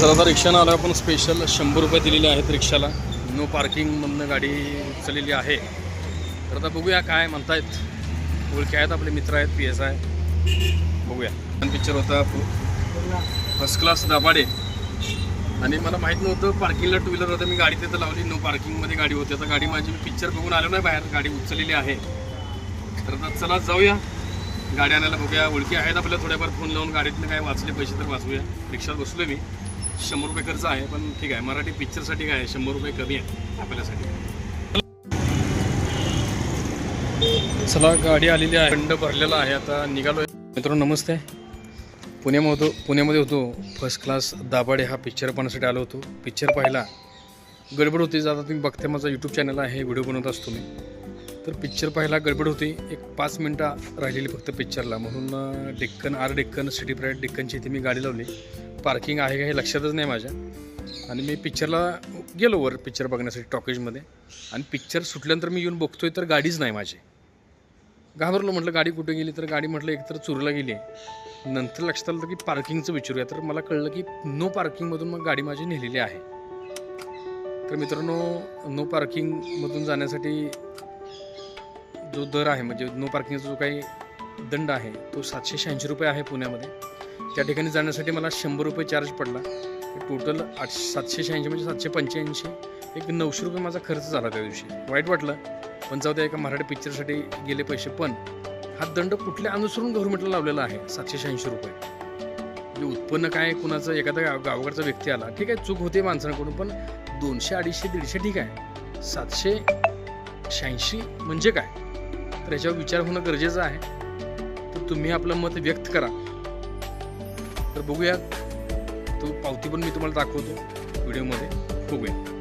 चला आता रिक्षानं आलो आपण. स्पेशल शंभर रुपये दिलेले आहेत रिक्षाला. नो पार्किंगमधनं गाडी उचललेली आहे. तर आता बघूया काय म्हणतायत. ओळखी आहेत आपले मित्र आहेत पी एस आय बघूया. पिक्चर होता. फर्स्ट क्लास दाबाडे आणि मला माहीत नव्हतं पार्किंगला टू व्हीलर होतं. मी गाडी तिथं लावली. नो पार्किंगमध्ये गाडी होती. आता गाडी माझी मी पिक्चर बघून आलो नाही बाहेर. गाडी उचललेली आहे. तर आता चला जाऊया. गाडी आणायला बघूया. ओळखी आहेत आपल्या. थोड्याफार फोन लावून गाडीतनं काय वाचले पैसे तर वाचूया. रिक्षात बसलो मी. शंभर रुपये खर्च आहे पण ठीक आहे. मराठी पिक्चरसाठी काय आहे? शंभर रुपये कमी आहे आपल्यासाठी. चला गाडी आलेली आहे. खंड भरलेला आहे. आता निघालो मित्रांनो नमस्ते. पुण्यामध्ये होतो पुण्यामध्ये होतो. फर्स्ट क्लास दाभाडे हा पिक्चर पाहण्यासाठी आलो होतो. पिक्चर पाहिला. गडबड होती. आता तुम्ही बघते माझा यूट्यूब चॅनल आहे. व्हिडिओ बनवत असतो मी. तर पिक्चर पाहायला गडबड होती. एक पाच मिनटं राहिलेली फक्त पिक्चरला म्हणून Deccan or Deccan City Pride डेक्कनची इथे मी गाडी लावली. पार्किंग आहे का हे लक्षातच नाही माझ्या. आणि मी पिक्चरला गेलो वर पिक्चर बघण्यासाठी टॉकेजमध्ये. आणि पिक्चर सुटल्यानंतर मी येऊन बघतोय तर गाडीच नाही माझी. घाबरलो म्हटलं गाडी कुठे गेली? तर गाडी म्हटलं एकतर चुरला गेली आहे. नंतर लक्षात आलं की पार्किंगचं विचारूया. तर मला कळलं की नो पार्किंगमधून मग गाडी माझी नेलेली आहे. तर मित्रांनो नो पार्किंगमधून जाण्यासाठी जो दर आहे म्हणजे नो पार्किंगचा जो काही दंड आहे. तो सातशे शहाऐंशी रुपये आहे पुण्यामध्ये. त्या ठिकाणी जाण्यासाठी मला शंभर रुपये चार्ज पडला. टोटल आठ सातशे शहाऐंशी म्हणजे सातशे पंच्याऐंशी. एक नऊशे रुपये माझा खर्च झाला त्या दिवशी. वाईट वाटलं. पण जाऊ द्या एका मराठी पिक्चरसाठी गेले पैसे. पण हा दंड कुठल्या अनुसरून गव्हर्नमेंटला लावलेला आहे? सातशे शहाऐंशी रुपये. म्हणजे उत्पन्न काय कुणाचं? एखादा गाव गावाकडचा व्यक्ती आला. ठीक आहे चूक होते माणसांकडून पण दोनशे अडीचशे दीडशे ठीक आहे. सातशे शहाऐंशी म्हणजे काय? तर याच्यावर विचार होणं गरजेचं आहे. तुम्ही आपलं मत व्यक्त करा. तर बघूया तो पावती पण मी तुम्हाला दाखवतो. व्हिडिओमध्ये. बघूया.